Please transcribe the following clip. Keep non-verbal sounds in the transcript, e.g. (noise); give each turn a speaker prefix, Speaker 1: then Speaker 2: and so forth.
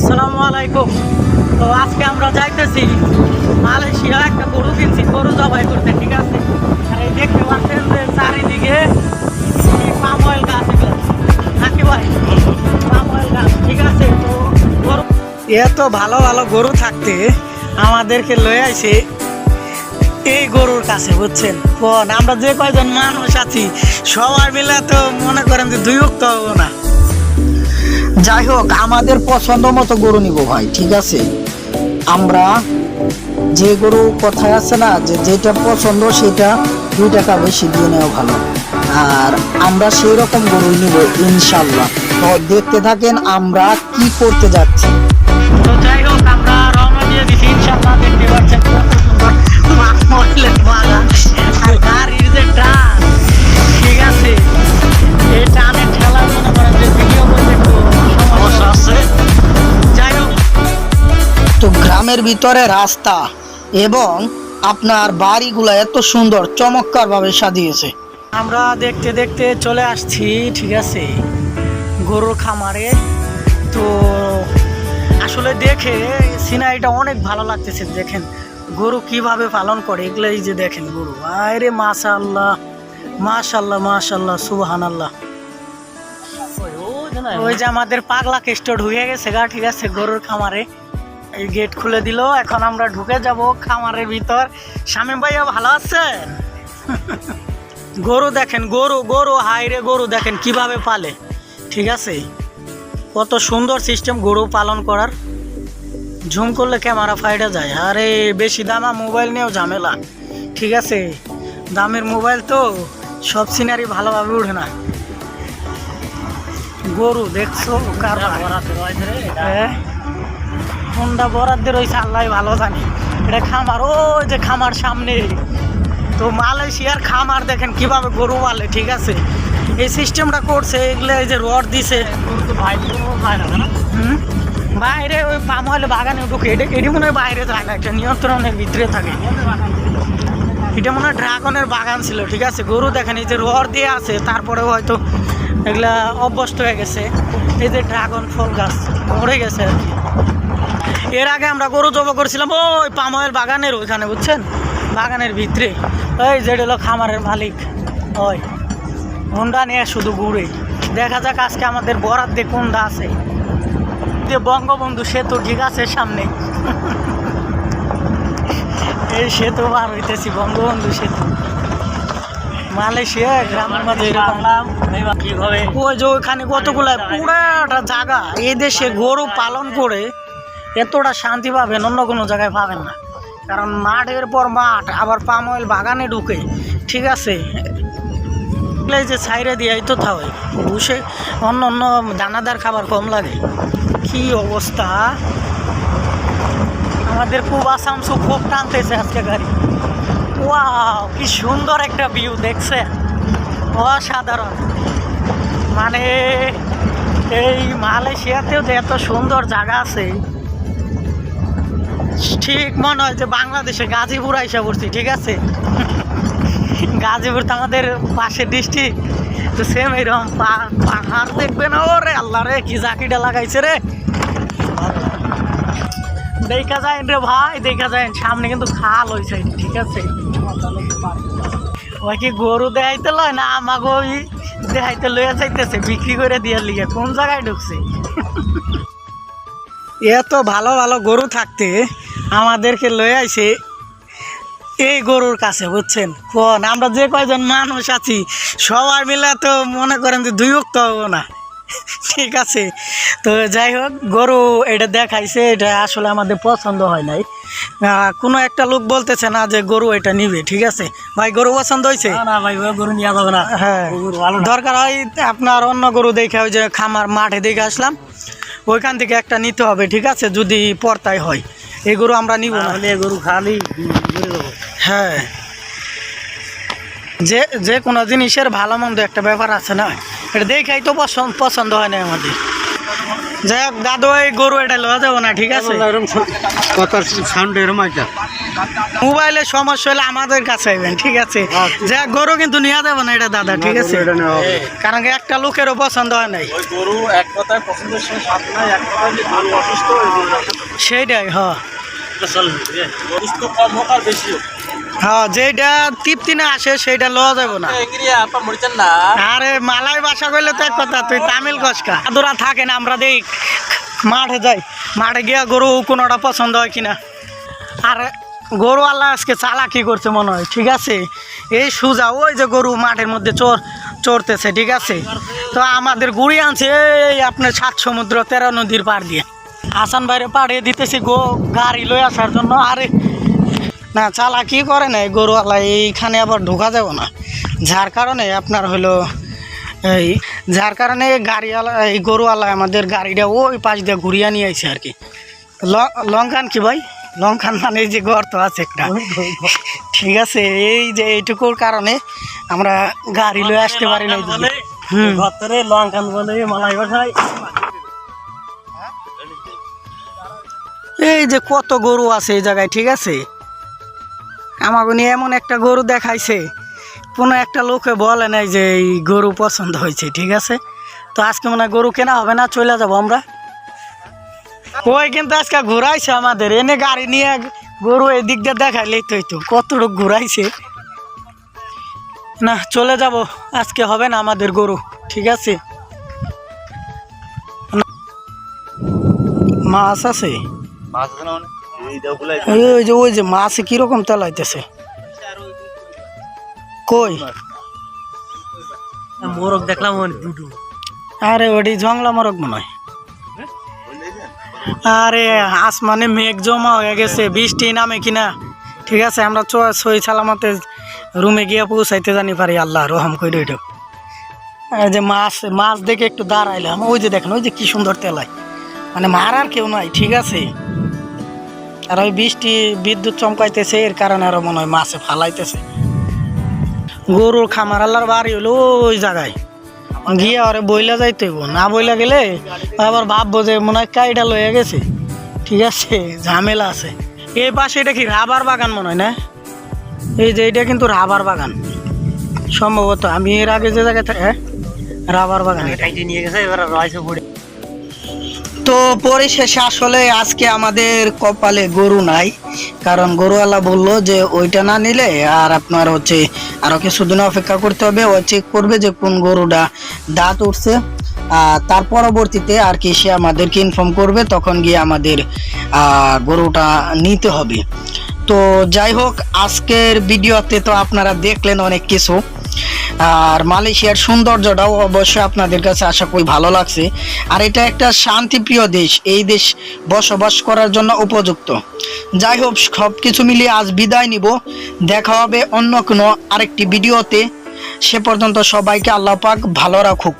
Speaker 1: আসসালামু আলাইকুম। তো আজকে আমরা যাইতেছি মালয়েশিয়া, একটা গরু কিনছি, গরু জবাই করতে, ঠিক আছে? আর এই দেখতে পাচ্ছেন যে চারিদিকে পাম অয়েল গাছ নাকি ভাই? পাম অয়েল গাছ, ঠিক আছে? তো এত ভালো ভালো গরু থাকতে আমাদেরকে লয়ে আইছে এই গরুর কাছে, বুঝছেন? কোন? আমরা যে কয়জন মানুষ আছি, সবাই মিলে তো মনে করেন যে দুই উক্ত হব না।
Speaker 2: যাই হোক, আমাদের পছন্দ মতো গরু নিব ভাই, ঠিক আছে? আমরা যে গরু কথায় আছে না, যে যেটা পছন্দ সেটা দুই টাকা বেশি দিয়ে নেওয়া ভালো। আর আমরা সেই রকম গরু নিব, ইনশাল্লাহ। তো দেখতে থাকেন আমরা কি করতে যাচ্ছি। গ্রামের ভিতরে রাস্তা এবং আপনার বাড়িগুলো এত সুন্দর চমৎকার ভাবে সাজিয়েছে।
Speaker 1: আমরা দেখতে দেখতে চলে আসছি, ঠিক আছে, গরুর খামারে। তো আসলে দেখে সিনারিটা অনেক ভালো লাগতেছে, দেখেন গরু কীভাবে পালন করে এগুলো এই যে দেখেন গরু। আরে মাশাল্লাহ মাশাল্লাহ মাশাল্লাহ সুবহান আল্লাহ ওই যে আমাদের পাগলা কেষ্ট ঢুকে গেছে গা, ঠিক আছে, গরুর খামারে। এই গেট খুলে দিল এখন আমরা ঢুকে যাব খামারের ভিতর। শামীম ভাইয়া ভালো আছেন? (laughs) গরু দেখেন গরু গরু হাইরে গরু দেখেন কীভাবে পালে। ঠিক আছে? কত সুন্দর সিস্টেম গরু পালন করার। ঝুম করলে ক্যামেরা ফাইটা যায়। আরে বেশি দামা মোবাইল নিয়েও ঝামেলা। ঠিক আছে? দামের মোবাইল তো সব সিনারি ভালোভাবে উঠে না। গরু দেখছ কারবার হ্যাঁ? কোনটা বরাদ্দে রয়েছে আল্লাহ ভালো জানি। এটা খামার, ওই যে খামার সামনে। তো মালয়েশিয়ার খামার দেখেন কীভাবে গরু পালে, ঠিক আছে? এই সিস্টেমটা করছে, এগুলো এই যে রড দিছে? বাইরে ওই পাম হলে বাগানে ঢুকে, এটা এটি মনে হয় বাইরে যায় না, একটা নিয়ন্ত্রণের ভিতরে থাকে। এটা মনে হয় ড্রাগনের বাগান ছিল, ঠিক আছে? গরু দেখেন, এই যে রড দিয়ে আছে তারপরে হয়তো এগুলা অভ্যস্ত হয়ে গেছে। এই যে ড্রাগন ফল গাছ, মরে গেছে আর কি। এর আগে আমরা গরু জবা করেছিলাম ওই পাম অয়েল বাগানের ওইখানে বুঝছেন? বাগানের ভিতরে। ওই যেটা হলো খামারের মালিক। ওই হুন্ডা নিয়ে শুধু ঘুরে। দেখা যাক আজকে আমাদের বরাদ্দে কোনটা আছে। যে বঙ্গবন্ধু সেতু ঠিক আছে সামনে? এই সেতু পার হইতেছি বঙ্গবন্ধু সেতু। মালয়েশিয়া গ্রামের এরকম। ওই যে ওইখানে কতগুলো পুরাটা জায়গা। এদেশে গরু পালন করে এতটা শান্তি পাবেন, অন্য কোনো জায়গায় পাবেন না। কারণ মাঠের পর মাঠ, আবার পাম অয়েল বাগানে ঢুকে, ঠিক আছে? এই যে সাইডে দিয়ে তো থাকে বসে অন্য অন্য দানাদার খাবার কম লাগে। কি অবস্থা? আমাদের খুব আসামসু খুব টানতেছে আজকে গাড়ি। ওয়াও, কি সুন্দর একটা ভিউ দেখছে অসাধারণ। মানে এই মালয়েশিয়াতেও যে এত সুন্দর জায়গা আছে ঠিক মনে হয় যে বাংলাদেশে গাজীপুর আইসা পড়ছি, ঠিক আছে? গাজীপুর তো আমাদের পাশের ডিস্ট্রিক্ট তো সেম এরকম পাহাড় দেখবে না রে আল্লাহ রে, কি জাকিটা লাগাইছে রে। দেখা যায় রে ভাই, দেখা যায় সামনে কিন্তু খাল সাইড ঠিক আছে? ওই কি গরু দেখাইতে লয় না আমাকে ওই দেখাইতে লইয়া যাইতেছে, বিক্রি করে দিয়ে লিগে, কোন জায়গায় ঢুকছে? এত ভালো ভালো গরু থাকতে আমাদেরকে লয়ে আইছে এই গরুর কাছে বুঝছেন? কোন আমরা যে কয়জন মানুষ আছি সবাই মিলে তো মনে করেন যে দুই উক্ত হব না। ঠিক আছে? তো যাই হোক গরু এটা দেখাইছে এটা আসলে আমাদের পছন্দ হয় নাই। কোনো একটা লোক বলতেছে না যে গরু এটা নিবে ঠিক আছে? ভাই গরু পছন্দ হয়েছে
Speaker 2: না ভাই গরু নিয়ে যাবে না।
Speaker 1: হ্যাঁ। দরকার হয় আপনার অন্য গরু দেখে ওই যে খামার মাঠে দেখে আসলাম ওইখান থেকে একটা নিতে হবে ঠিক আছে? যদি পর্তায় হয়। এই গরু আমরা নিব না।
Speaker 2: গরু খালি
Speaker 1: হ্যাঁ। যে যে কোনো জিনিসের ভালো মন্দ একটা ব্যাপার আছে না? এটা দেখাই তো পছন্দ পছন্দ হয় না আমাদের। যাই হোক দাদু এই গরু এটা লওয়া যাব না ঠিক আছে?
Speaker 3: কথার সাউন্ড এরকম আইটা
Speaker 1: মোবাইলে সমস্যা হলে আমাদের কাছে আইবেন ঠিক আছে?
Speaker 3: আচ্ছা।
Speaker 1: যা গরু কিন্তু নিয়ে যাব না এটা দাদা ঠিক আছে?
Speaker 3: নেওয়া।
Speaker 1: কারণ কি একটা লোকেরও পছন্দ হয় নাই।
Speaker 3: ওই গরু এক কথায় পছন্দের সঙ্গে সাথ নাই এক কথায় যে গরু অসুস্থ ওই গরু
Speaker 1: সেইটাই হ।
Speaker 3: কম হোক আর বেশি হোক।
Speaker 1: হ্যাঁ যেটা তৃপ্তি না আসে সেইটা লওয়া যাব না। আরে মালাই বাসা করলে তো এক কথা তুই তামিল কসকা দাদুরা থাকে না আমরা দেখ মাঠে যাই। মাঠে গিয়া গরু কোনোটা পছন্দ হয় কিনা? আর গরু আল্লাহ আজকে চালাকি করছে মনে হয় ঠিক আছে? এই সুজা ওই যে গরু মাঠের মধ্যে চোর চড়তেছে ঠিক আছে? তো আমাদের গুড়ি আনছে এই আপনার সাত সমুদ্র তেরো নদীর পাড় দিয়ে। আসান বাইরে পাড়িয়ে দিতেছি গো গাড়ি লয়ে আসার জন্য। আরে না চালাকি করে নাই গরু আল্লাহ এইখানে আবার ঢোকা যাব না। যার কারণে আপনার হলো এই যার কারণে গাড়িওয়ালা এই গরুওয়ালা আমাদের গাড়িটা ওই পাশ দিয়ে ঘুরিয়ে নিয়ে আইছে আর কি। ল- লঙ্কান কি ভাই? লঙ্কান মানে এই যে গর্ত আছে একটা। ঠিক আছে এই যে এইটুকুর কারণে আমরা গাড়ি লয়ে আসতে পারি না। হুম।
Speaker 3: ভত্তরে লঙ্কান বলে মালাই ভাষায়
Speaker 1: এই যে কত গরু আছে এই জায়গায় ঠিক আছে? আমাকে নিয়ে এমন একটা গরু দেখাইছে। কোনো একটা লোকে বলে নাই যে এই গরু পছন্দ হয়েছে, ঠিক আছে? তো আজকে মনে গরু কেনা হবে না চলে যাব আমরা। ওই কিন্তু আজকে ঘুরাইছে আমাদের, এনে গাড়ি নিয়ে গরু এই দিক দিয়ে দেখাইলেই তো তো কতটুকু ঘুরাইছে। না, চলে যাব, আজকে হবে না আমাদের গরু, ঠিক আছে? মাছ আছে?
Speaker 3: মাছ
Speaker 1: ওই যে ওই যে মাছ কীরকম তেলাইতেছে কই?
Speaker 3: মোরগ দেখলাম দুটো।
Speaker 1: আরে ওটি জংলা মরক মনে হয়। আরে আসমানে মেঘ জমা হয়ে গেছে বৃষ্টি নামে কিনা। ঠিক আছে আমরা চ সই সালামতে রুমে গিয়ে পৌঁছাইতে জানি পারি আল্লাহ রহম ওইটা। এই যে মাছ মাছ দেখে একটু দাঁড়াইলাম। ওই যে দেখেন ওই যে কি সুন্দর তেলাই মানে মারার কেউ নাই ঠিক আছে? আর ওই বৃষ্টি বিদ্যুৎ চমকাইতেছে, এর কারণে আরও মনে হয় মাছে ফালাইতেছে। গরুর খামার আল্লাহর বাড়ি হলো ওই জায়গায়। গিয়ে আরে বইলা যাইতে না বইলা গেলে আবার ভাববো যে মনে হয় কাইটা লয়ে গেছে। ঠিক আছে, ঝামেলা আছে। এই পাশে এটা কি রাবার বাগান মনে হয় না? এই যে এটা কিন্তু রাবার বাগান। সম্ভবত আমি এর আগে যে জায়গায় হ্যাঁ? রাবার বাগান।
Speaker 3: নিয়ে গেছে, এবার রয়েছে পড়ে
Speaker 1: তো পরিশেষে আসলে আজকে আমাদের কপালে গরু নাই। কারণ গরুওয়ালা বলল যে ওইটা না নিলে আর আপনার হচ্ছে আরও কিছুদিন অপেক্ষা করতে হবে। ও চেক করবে যে কোন গরুটা দাঁত উঠছে। আর তার পরবর্তীতে আর কি সে আমাদেরকে ইনফর্ম করবে, তখন গিয়ে আমাদের গরুটা নিতে হবে। তো যাই হোক, আজকের ভিডিওতে তো আপনারা দেখলেন অনেক কিছু। আর মালয়েশিয়ার সৌন্দর্যটাও অবশ্যই আপনাদের কাছে আশা করি ভালো লাগছে। আর এটা একটা শান্তিপ্রিয় দেশ, এই দেশ বসবাস করার জন্য উপযুক্ত। যাই হোক সব কিছু মিলিয়ে আজ বিদায় নিব। দেখা হবে অন্য কোনো আরেকটি ভিডিওতে। সে পর্যন্ত সবাইকে আল্লাহ পাক ভালো রাখুক।